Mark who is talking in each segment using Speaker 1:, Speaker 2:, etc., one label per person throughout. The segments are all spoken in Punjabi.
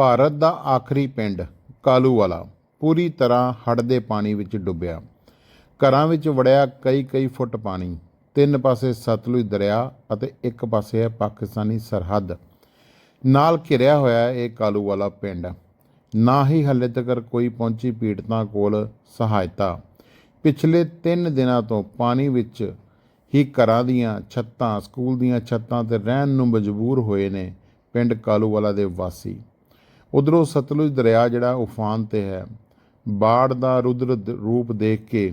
Speaker 1: ਭਾਰਤ ਦਾ ਆਖਰੀ ਪਿੰਡ ਕਾਲੂਵਾਲਾ ਪੂਰੀ ਤਰ੍ਹਾਂ ਹੜ੍ਹ ਦੇ ਪਾਣੀ ਵਿੱਚ ਡੁੱਬਿਆ। ਘਰਾਂ ਵਿੱਚ ਵੜਿਆ ਕਈ ਕਈ ਫੁੱਟ ਪਾਣੀ, ਤਿੰਨ ਪਾਸੇ ਸਤਲੁਜ ਦਰਿਆ ਅਤੇ ਇੱਕ ਪਾਸੇ ਹੈ ਪਾਕਿਸਤਾਨੀ ਸਰਹੱਦ। ਨਾਲ ਘਿਰਿਆ ਹੋਇਆ ਹੈ ਇਹ ਕਾਲੂਵਾਲਾ ਪਿੰਡ। ਨਾ ਹੀ ਹੱਲੇ ਤੱਕ ਕੋਈ ਪਹੁੰਚੀ ਪੀੜਤਾਂ ਕੋਲ ਸਹਾਇਤਾ। ਪਿਛਲੇ 3 ਦਿਨਾਂ ਤੋਂ ਪਾਣੀ ਵਿੱਚ ਹੀ ਘਰਾਂ ਦੀਆਂ ਛੱਤਾਂ, ਸਕੂਲ ਦੀਆਂ ਛੱਤਾਂ ਤੇ ਰਹਿਣ ਨੂੰ ਮਜਬੂਰ ਹੋਏ ਨੇ ਪਿੰਡ ਕਾਲੂਵਾਲਾ ਦੇ ਵਾਸੀ। ਉਧਰੋਂ ਸਤਲੁਜ ਦਰਿਆ ਜਿਹੜਾ ਉਫਾਨ ਤੇ ਹੈ, ਬਾੜ ਦਾ ਰੁਦਰ ਰੂਪ ਦੇਖ ਕੇ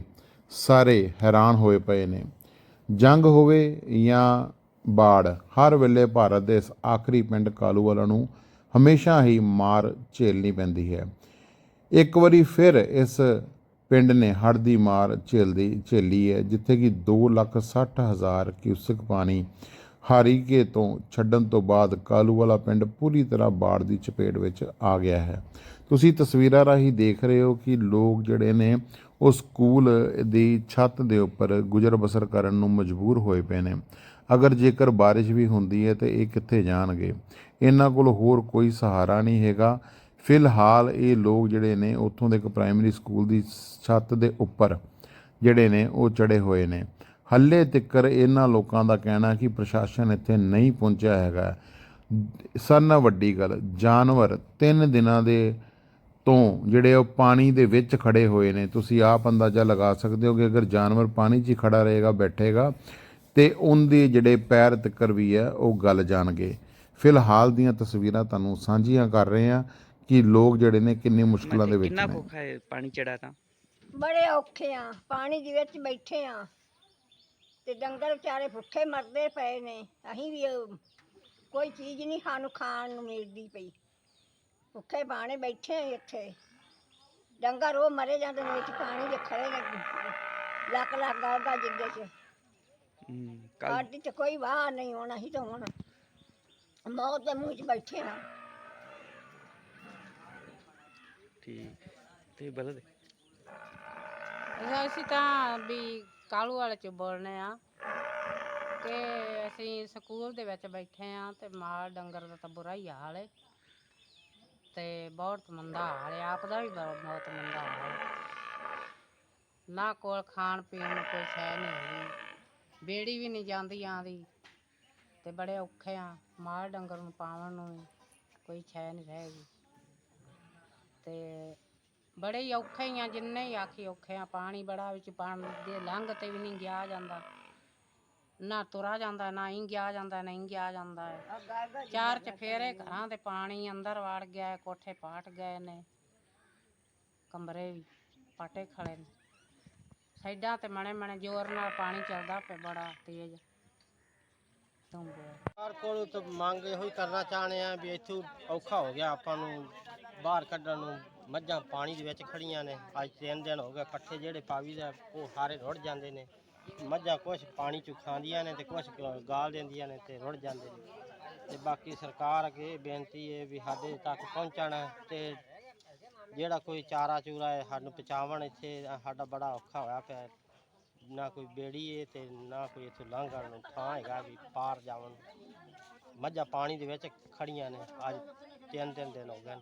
Speaker 1: ਸਾਰੇ ਹੈਰਾਨ ਹੋਏ ਪਏ ਨੇ। ਜੰਗ ਹੋਵੇ ਜਾਂ ਬਾੜ, ਹਰ ਵੇਲੇ ਭਾਰਤ ਦੇ ਇਸ ਆਖਰੀ ਪਿੰਡ ਕਾਲੂਵਾਲਾ ਨੂੰ ਹਮੇਸ਼ਾ ਹੀ ਮਾਰ ਝੇਲਣੀ ਪੈਂਦੀ ਹੈ। ਇੱਕ ਵਾਰੀ ਫਿਰ ਇਸ ਪਿੰਡ ਨੇ ਹੜ੍ਹ ਦੀ ਮਾਰ ਝੇਲਦੀ, ਝੇਲੀ ਹੈ, ਜਿੱਥੇ ਕਿ 260000 ਕਿਊਸਕ ਪਾਣੀ ਹਾਰੀਕੇ ਤੋਂ ਛੱਡਣ ਤੋਂ ਬਾਅਦ ਕਾਲੂ ਵਾਲਾ ਪਿੰਡ ਪੂਰੀ ਤਰ੍ਹਾਂ ਬਾੜ ਦੀ ਚਪੇਟ ਵਿੱਚ ਆ ਗਿਆ ਹੈ। ਤੁਸੀਂ ਤਸਵੀਰਾਂ ਰਾਹੀਂ ਦੇਖ ਰਹੇ ਹੋ ਕਿ ਲੋਕ ਜਿਹੜੇ ਨੇ, ਉਹ ਸਕੂਲ ਦੀ ਛੱਤ ਦੇ ਉੱਪਰ ਗੁਜ਼ਰ ਬਸਰ ਕਰਨ ਨੂੰ ਮਜਬੂਰ ਹੋਏ ਪਏ ਨੇ। ਅਗਰ ਜੇਕਰ ਬਾਰਿਸ਼ ਵੀ ਹੁੰਦੀ ਹੈ ਤੇ ਇਹ ਕਿੱਥੇ ਜਾਣਗੇ? ਇਹਨਾਂ ਕੋਲ ਹੋਰ ਕੋਈ ਸਹਾਰਾ ਨਹੀਂ ਹੈਗਾ। ਫਿਲਹਾਲ ਇਹ ਲੋਕ ਜਿਹੜੇ ਨੇ, ਉੱਥੋਂ ਦੇ ਇੱਕ ਪ੍ਰਾਇਮਰੀ ਸਕੂਲ ਦੀ ਛੱਤ ਦੇ ਉੱਪਰ ਜਿਹੜੇ ਨੇ, ਉਹ ਚੜੇ ਹੋਏ ਨੇ। ਹੱਲੇ ਤੱਕਰ ਇਹਨਾਂ ਲੋਕਾਂ ਦਾ ਕਹਿਣਾ ਕਿ ਪ੍ਰਸ਼ਾਸਨ ਇੱਥੇ ਨਹੀਂ ਪਹੁੰਚਿਆ ਹੈਗਾ। ਸਭ ਨਾਲੋਂ ਵੱਡੀ ਗੱਲ ਜਾਨਵਰ 3 ਦਿਨਾਂ ਦੇ ਤੋਂ ਜਿਹੜੇ ਉਹ ਪਾਣੀ ਦੇ ਵਿੱਚ ਖੜੇ ਹੋਏ ਨੇ। ਤੁਸੀਂ ਆਪ ਅੰਦਾਜ਼ਾ ਲਗਾ ਸਕਦੇ ਹੋ ਕਿ ਅਗਰ ਜਾਨਵਰ ਪਾਣੀ 'ਚ ਹੀ ਖੜਾ ਰਹੇਗਾ ਬੈਠੇਗਾ ਤੇ ਉਹਦੇ ਜਿਹੜੇ ਪੈਰ ਤੱਕਰ ਵੀ ਹੈ ਉਹ ਗਲ ਜਾਣਗੇ। ਫਿਲਹਾਲ ਦੀਆਂ ਤਸਵੀਰਾਂ ਤੁਹਾਨੂੰ ਸਾਂਝੀਆਂ ਕਰ ਰਹੇ ਹਾਂ ਕਿ ਲੋਕ ਜਿਹੜੇ ਨੇ ਕਿੰਨੀ ਮੁਸ਼ਕਲਾਂ ਦੇ ਵਿੱਚ
Speaker 2: ਕਿੰਨਾ
Speaker 1: ਨੇ।
Speaker 2: ਭੁੱਖਾ ਹੈ ਪਾਣੀ ਚੜਾ ਤਾਂ
Speaker 3: ਬੜੇ ਔਖੇ ਆ ਪਾਣੀ ਦੇ ਵਿੱਚ ਬੈਠੇ ਆ। ਤੇ ਡੰਗਰ ਵਿਚਾਰੇ ਭੁੱਖੇ ਮਰਦੇ ਪਏ ਨੇ। ਅਸੀਂ ਵੀ ਉਹ- ਕੋਈ ਚੀਜ਼ ਨਹੀਂ ਸਾਨੂੰ ਖਾਣ ਨੂੰ ਮਿਲਦੀ ਪਈ। ਭੁੱਖੇ ਬਾਣੇ ਬੈਠੇ ਆ ਇੱਥੇ। ਡੰਗਰ ਉਹ ਮਰੇ ਜਾਂਦੇ ਨੇ ਵਿੱਚ ਪਾਣੀ ਦੇ ਖੜੇ ਨੇ ਲੱਕ ਲੱਕ ਗਾਗਾ ਜਿੱਗੇ ਚ।
Speaker 2: ਕੱਲ
Speaker 3: ਸਾਡੀ ਤੇ ਕੋਈ ਵਾਹ ਨਹੀਂ ਹੋਣਾ ਸੀ ਤਾਂ ਹੁਣ ਮੌਤ ਦੇ ਮੂੰਹ 'ਚ ਬੈਠੇ ਆ।
Speaker 2: ਠੀਕ। ਤੇ ਬਲਦ
Speaker 4: ਅਸੀਂ ਤਾਂ ਵੀ ਕਾਲੂ ਵਾਲੇ ਚ ਬੋਲਨੇ ਆ ਕਿ ਅਸੀਂ ਸਕੂਲ ਦੇ ਵਿੱਚ ਬੈਠੇ ਆ ਤੇ ਮਾਲ ਡੰਗਰ ਦਾ ਤਾਂ ਬੁਰਾ ਹੀ ਹਾਲ ਹੈ ਤੇ ਬਹੁਤ ਮੰਦਾ ਹਾਲ ਹੈ ਆਪ ਦਾ ਵੀ ਬਹੁਤ ਬਹੁਤ ਮੰਦਾ ਹਾਲ ਹੈ ਨਾ ਕੋਲ ਖਾਣ ਪੀਣ ਨੂੰ ਕੋਈ ਸ਼ੈ ਨਹੀਂ ਹੈਗੀ। ਬੇੜੀ ਵੀ ਨਹੀਂ ਜਾਂਦੀ ਆਂਦੀ। ਤੇ ਬੜੇ ਔਖੇ ਆ, ਮਾਲ ਡੰਗਰ ਨੂੰ ਪਾਉਣ ਨੂੰ ਕੋਈ ਸ਼ੈ ਨਹੀਂ ਰਹੇਗੀ ਤੇ ਬੜੇ ਹੀ ਔਖੇ ਹੀ ਆ ਜਿੰਨੇ ਹੀ ਆਖੀ ਔਖੇ ਆ ਪਾਣੀ ਬੜਾ ਵਿੱਚ ਪਾਣੀ ਦੇ ਲੰਘ ਤੇ ਵੀ ਨਹੀਂ ਗਿਆ ਜਾਂਦਾ। ਨਾ ਤੁਰਾ ਜਾਂਦਾ ਨਾ ਹੀ ਗਿਆ ਜਾਂਦਾ ਨਹੀਂ ਗਿਆ ਜਾਂਦਾ ਹੈ। ਚਾਰ ਚਫੇਰੇ ਘਰਾਂ ਦੇ ਪਾਣੀ ਅੰਦਰ ਵੜ ਗਿਆ ਹੈ, ਕੋਠੇ ਪਾਟ ਗਏ ਨੇ। ਕਮਰੇ ਵੀ ਪਾਟੇ ਖੜੇ ਨੇ। ਸਾਈਡਾਂ ਤੇ ਮਣੇ ਮਣੇ ਜ਼ੋਰ ਨਾਲ ਪਾਣੀ ਚੱਲਦਾ ਪਿਆ ਬੜਾ ਤੇਜ਼। ਤੁੰਬੇ
Speaker 5: ਸਰਕਾਰ ਕੋਲੋਂ ਤਾਂ ਮੰਗ ਇਹੋ ਹੀ ਕਰਨਾ ਚਾਹਣੇ ਆ ਵੀ ਇੱਥੋਂ ਔਖਾ ਹੋ ਗਿਆ ਆਪਾਂ ਨੂੰ ਬਾਹਰ ਕੱਢਣ ਨੂੰ। ਮੱਝਾਂ ਪਾਣੀ ਦੇ ਵਿੱਚ ਖੜੀਆਂ ਨੇ। ਅੱਜ ਤਿੰਨ ਦਿਨ ਹੋ ਗਏ ਪੱਠੇ ਜਿਹੜੇ ਪਾਵੀ ਦਾ ਉਹ ਸਾਰੇ ਰੁੜ ਜਾਂਦੇ ਨੇ। ਮੱਝਾਂ ਕੁਛ ਪਾਣੀ ਚ ਖਾਂਦੀਆਂ ਨੇ ਤੇ ਕੁਛ ਗਾਲ ਦਿੰਦੀਆਂ ਨੇ ਤੇ ਰੁੜ ਜਾਂਦੇ ਨੇ। ਤੇ ਬਾਕੀ ਸਰਕਾਰ ਅੱਗੇ ਬੇਨਤੀ ਹੈ ਵੀ ਸਾਡੇ ਤੱਕ ਪਹੁੰਚਣ ਤੇ ਜਿਹੜਾ ਕੋਈ ਚਾਰਾ ਚੂਰਾ ਹੈ, ਸਾਨੂੰ ਪਹੁੰਚਾਵਣ ਇੱਥੇ। ਸਾਡਾ ਬੜਾ ਔਖਾ ਹੋਇਆ ਪਿਆ ਨਾ ਕੋਈ ਬੇੜੀ ਹੈ ਤੇ ਨਾ ਕੋਈ ਇੱਥੋਂ ਲੰਘਣ ਨੂੰ ਥਾਂ ਹੈਗਾ ਵੀ ਪਾਰ ਜਾਵਣ। ਮੱਝਾਂ ਪਾਣੀ ਦੇ ਵਿੱਚ ਖੜੀਆਂ ਨੇ। ਅੱਜ ਤਿੰਨ ਤਿੰਨ ਦਿਨ ਹੋ ਗਏ ਨੇ।